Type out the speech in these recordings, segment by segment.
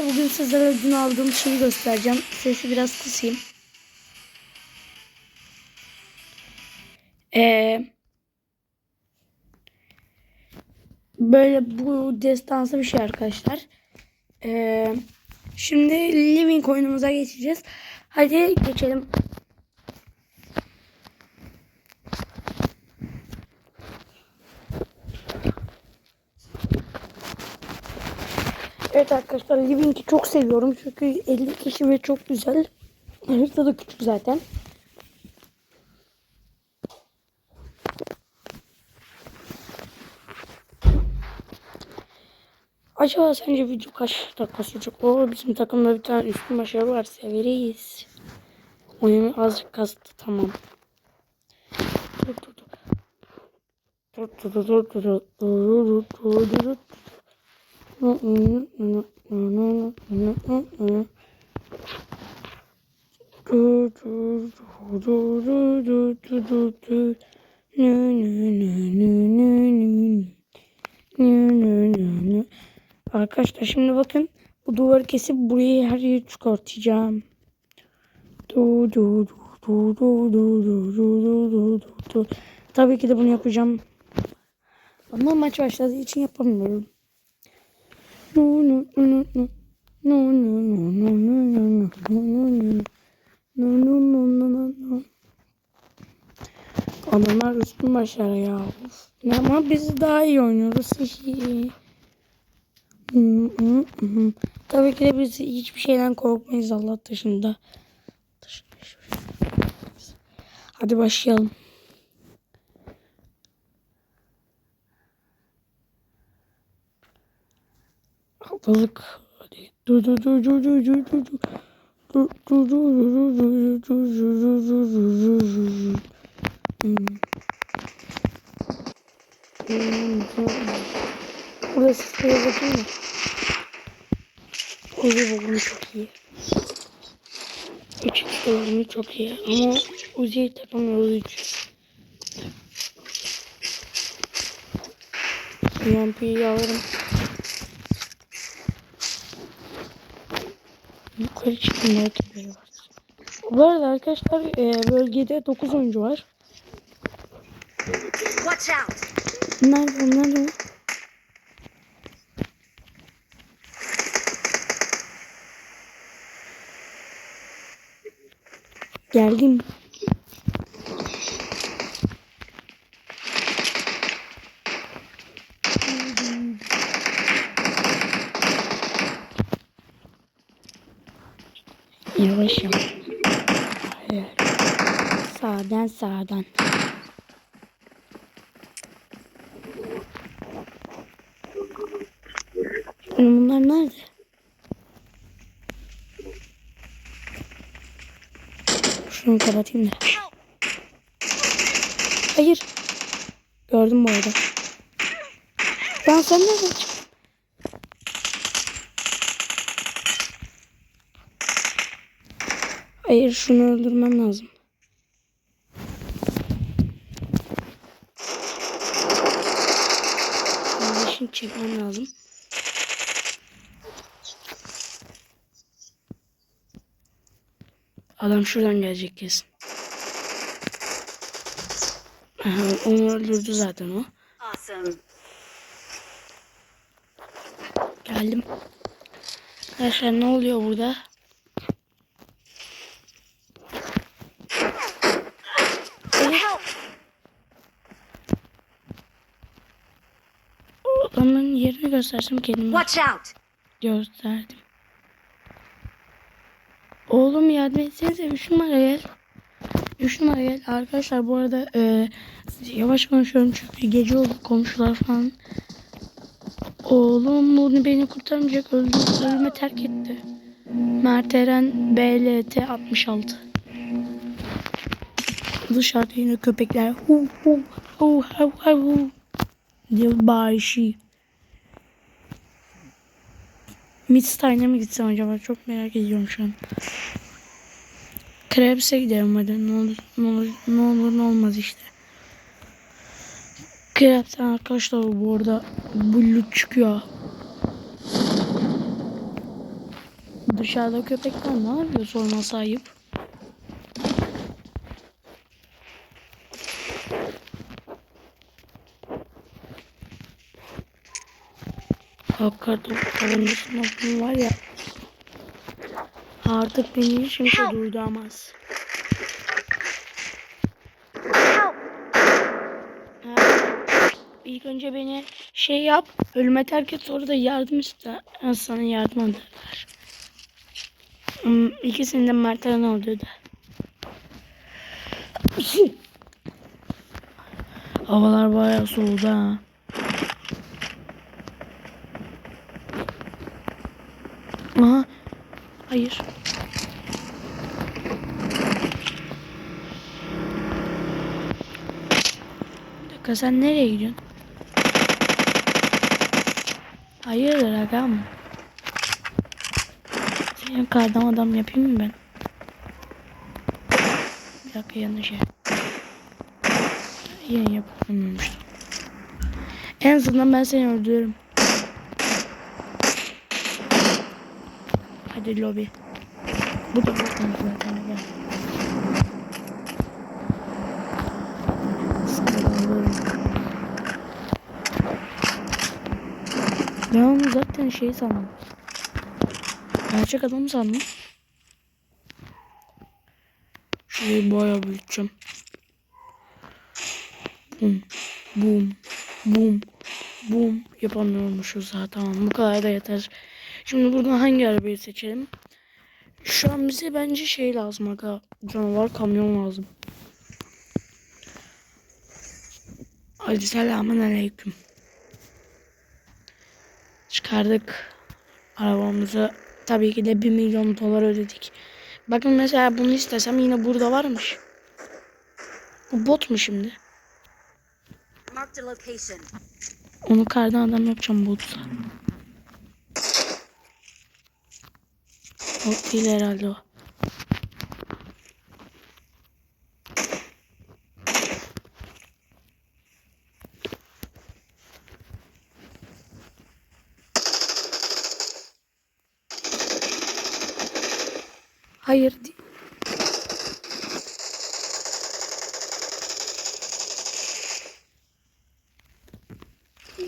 arkadaşlar bugün sizlere dün aldığım şeyi göstereceğim. Sesi biraz kısayım. Ee, böyle bu destansı bir şey arkadaşlar. Ee, şimdi living oyunumuza geçeceğiz. Hadi geçelim. Evet arkadaşlar Living'i çok seviyorum çünkü 50 kişi ve çok güzel. Harita da küçük zaten. Acaba sence video kaç dakika sürecek? Oo bizim takımda bir tane üstün başarı var severiz. Oyunu azıcık kastı tamam. Dur dur dur. Dur dur dur dur dur dur dur dur dur. Arkadaşlar şimdi bakın bu duvarı kesip burayı her yeri çıkartacağım. Tabii ki de bunu yapacağım. Ama maç başladığı için yapamıyorum. No no no no no no no no no no no no no no no no no Adamlar üstün başarı ya. Of. Ama biz daha iyi oynuyoruz. Tabii ki de biz hiçbir şeyden korkmayız Allah dışında. Hadi başlayalım. Balık. Hadi. Dur dur dur dur dur dur dur dur. Hmm. Hmm. Burada sesleri bakayım mı? Uzi bugün çok iyi. Üç bugün çok iyi. Ama Uzi'yi takamıyoruz hiç. UMP'yi alırım. Yukarı biri var. Bu arada arkadaşlar e, bölgede 9 oyuncu var. Watch out! Nerede onlar? Geldim. Yavaş yavaş. Hayır. Sağdan sağdan. Bunlar nerede? Şunu kapatayım da. Hayır. Gördüm bu arada. Ben sen nereden çıktın? Hayır şunu öldürmem lazım. Şimdi çekmem lazım. Adam şuradan gelecek kesin. Aha, onu öldürdü zaten o. Awesome. Geldim. Arkadaşlar ne oluyor burada? Göstersem kendime Watch out! gösterdim. Oğlum yardım etsenize 3 numara gel. 3 numara gel. Arkadaşlar bu arada e, yavaş konuşuyorum çünkü gece oldu komşular falan. Oğlum bunu beni kurtarmayacak öldü. Ölüme terk etti. Mert Eren BLT 66. Dışarıda yine köpekler hu hu hu hu hu diye bağırışı. Midstein'e mi gitsem acaba? Çok merak ediyorum şu an. Krebs'e gidelim hadi. Ne olur ne olur ne olur ne olmaz işte. Krebs'ten arkadaşlar bu arada bu loot çıkıyor. dışarıda köpekler ne yapıyor sorması ayıp. Hakikaten karıncasına bunu var ya. Artık beni hiç kimse durduramaz. Help! Ha, İlk önce beni şey yap, ölüme terk et sonra da yardım iste. Ben sana yardım ederler. Hmm, ikisinin de Mert'e ne oldu da. Havalar bayağı soğudu ha. Aha. Hayır. Bir dakika sen nereye gidiyorsun? Hayırdır agam? Senin kardan adam yapayım mı ben? Bir dakika yanlış yer. Yine yapamamıştım. En azından ben seni öldürürüm. Hadi lobi. Bu da bakın zaten gel. Ben onu zaten şey sandım. Gerçek adam sandım. Şurayı bayağı büyüteceğim. Bum, bum, bum, bum. Yapamıyormuşuz ha bu kadar da yeter. Şimdi buradan hangi arabayı seçelim? Şu an bize bence şey lazım aga. Canavar kamyon lazım. Hadi selamun aleyküm. Çıkardık arabamızı. Tabii ki de 1 milyon dolar ödedik. Bakın mesela bunu istesem yine burada varmış. Bu bot mu şimdi? Onu kardan adam yapacağım botsa. Bot değil herhalde o. Hayır.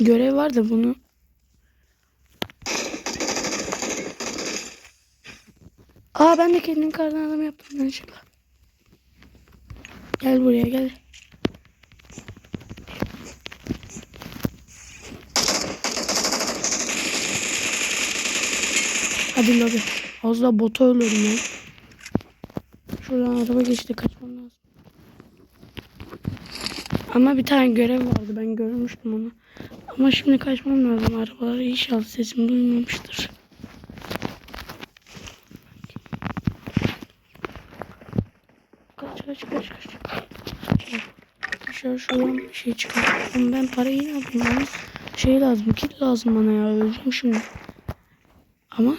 Görev var da bunu Aa ben de kendim kardan adam yaptım yanlışlıkla. Gel buraya gel. Hadi lobi. Az daha botu ölüyorum ya. Şuradan araba geçti kaçmam lazım. Ama bir tane görev vardı ben görmüştüm onu. Ama şimdi kaçmam lazım. Arabalar inşallah sesimi duymamıştır. Kaç kaç kaç kaç. Şöyle şuradan bir şey çıkartalım. Ben parayı ne yapayım şey lazım, kit lazım bana ya. Öleceğim şimdi. Ama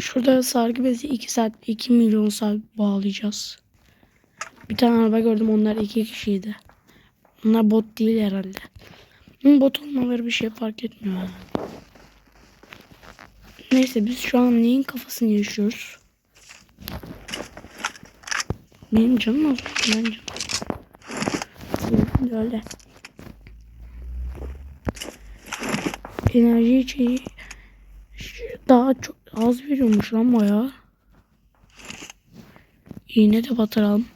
şurada sargı bezi 2 saat 2 milyon saat bağlayacağız. Bir tane araba gördüm onlar iki kişiydi. Onlar bot değil herhalde. Ama bot olmaları bir şey fark etmiyor. Neyse biz şu an neyin kafasını yaşıyoruz? Benim canım az. Ben canım. Öyle. Enerji içeği daha çok az veriyormuş lan bayağı. İğne de batıralım.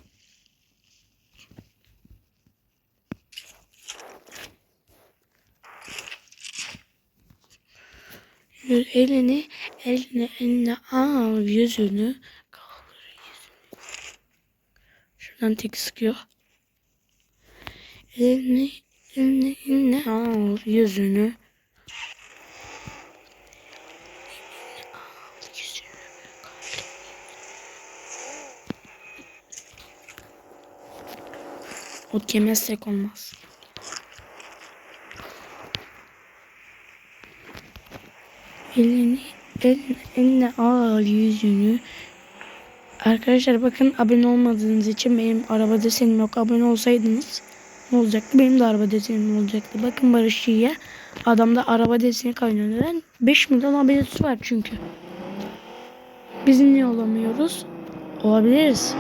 Elini, elini, eline al yüzünü kaldır yüzünü. Şuradan tek sıkıyor. Elini, elini, eline al yüzünü. Ot yemezsek olmaz. Elini, elini, eline al yüzünü. Arkadaşlar bakın abone olmadığınız için benim araba desenim yok. Abone olsaydınız ne olacaktı? Benim de araba desenim olacaktı. Bakın Barış Yiğit'e adamda araba deseni kaynıyor. Neden? 5 milyon abonesi var çünkü. Biz niye olamıyoruz? Olabiliriz.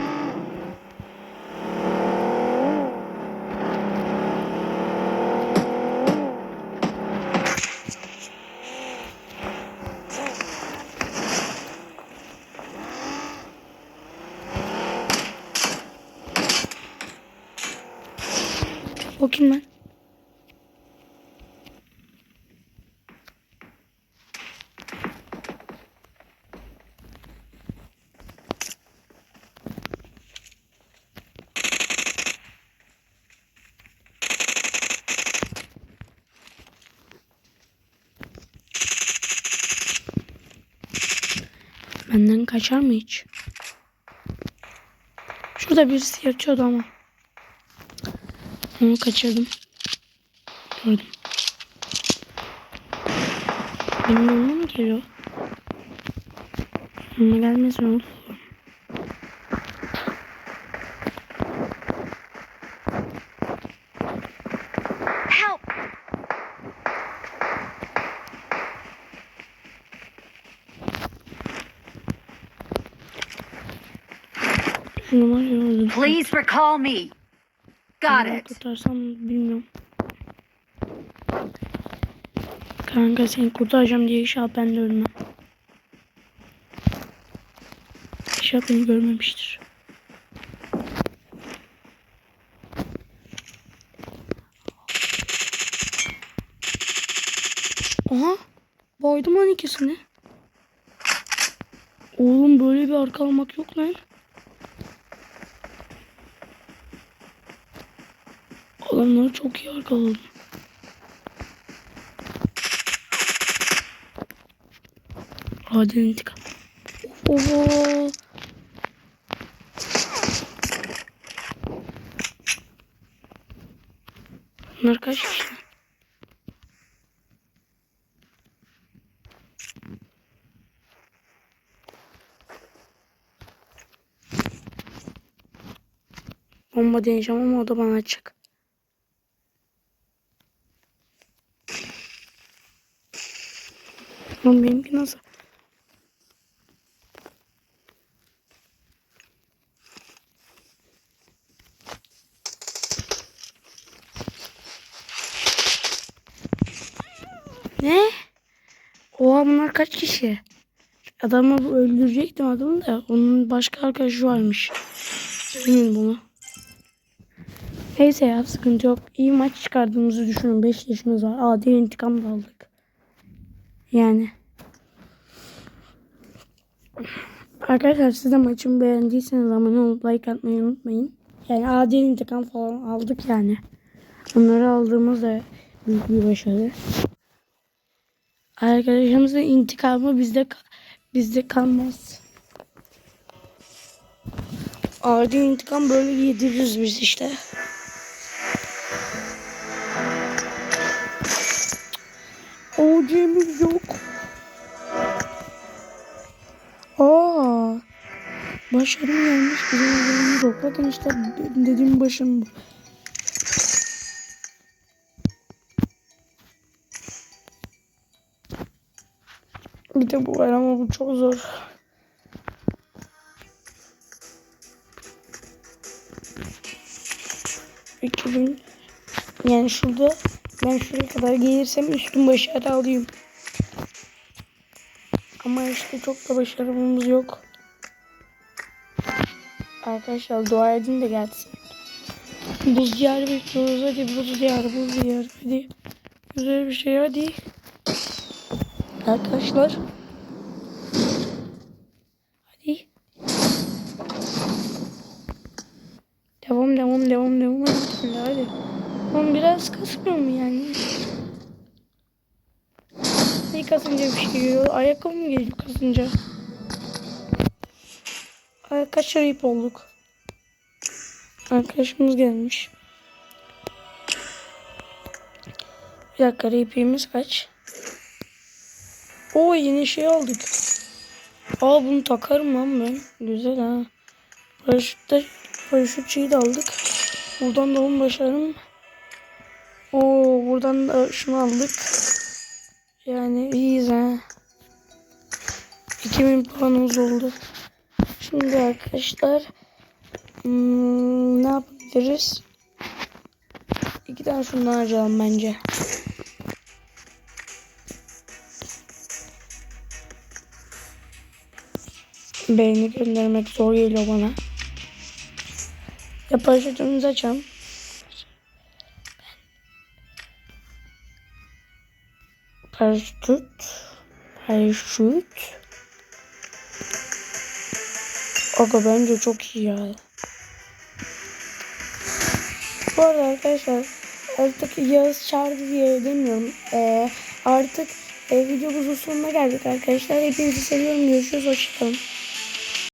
O kim? Benden kaçar mı hiç? Şurada birisi yatıyordu ama. Onu kaçırdım. Gördüm. Benim yanıma mı geliyor? Yanıma gelmesin olur. Help! Şunu var ya öldüm. Please recall me. İt. Kurtarsam bilmiyorum. Kanka seni kurtaracağım diye inşallah ben de ölmem. İnşallah beni görmemiştir. Aha. Baydım lan ikisini. Oğlum böyle bir arkalamak yok lan. Adamları çok iyi arkaladım. Adil intikam. Oo. Bunlar kaç kişi? Bomba deneyeceğim ama o da bana açık. Lan benimki nasıl? Ne? Oha bunlar kaç kişi? Adamı öldürecektim adamı da onun başka arkadaşı varmış. Bilmiyorum bunu. Neyse ya sıkıntı yok. İyi maç çıkardığımızı düşünün. 5 yaşımız var. Adil intikam da aldık. Yani. Arkadaşlar siz de maçımı beğendiyseniz abone olup like atmayı unutmayın. Yani adil intikam falan aldık yani. Onları aldığımız da büyük bir başarı. Arkadaşımızın intikamı bizde bizde kalmaz. Adil intikam böyle yediririz biz işte. OC'miz yok. Aa. Başarım gelmiş. Yok. Bakın işte dediğim başım bu. Bir de bu var ama bu çok zor. Bin yani şurada ben şuraya kadar gelirsem üstün başarı alayım. Ama işte çok da başarımız yok. Arkadaşlar dua edin de gelsin. Buz diyarı bekliyoruz hadi buz diyarı buz diyarı hadi. Güzel bir şey hadi. Arkadaşlar. Hadi. Devam devam devam devam hadi hadi. Oğlum biraz kasmıyor mu yani? İyi kasınca bir şey geliyor. Ayakkabı mı geliyor kasınca? Ay, kaç olduk. Arkadaşımız gelmiş. Bir dakika repeatimiz kaç? Oo yeni şey aldık. Aa bunu takarım lan ben. Güzel ha. Paraşütte paraşüt şeyi de aldık. Buradan da onu başarım. Oo buradan da şunu aldık. Yani iyiyiz ha. 2000 puanımız oldu. Şimdi arkadaşlar hmm, ne yapabiliriz? İki tane şundan harcayalım bence. Beğeni göndermek zor geliyor bana. Ya paraşütümüzü açalım. Paraşüt. Paraşüt. Aga bence çok iyi ya. Bu arada arkadaşlar artık Yağız çağırdı diye demiyorum. Ee, artık e, videomuzun sonuna geldik arkadaşlar. Hepinizi seviyorum. Görüşürüz. Hoşçakalın.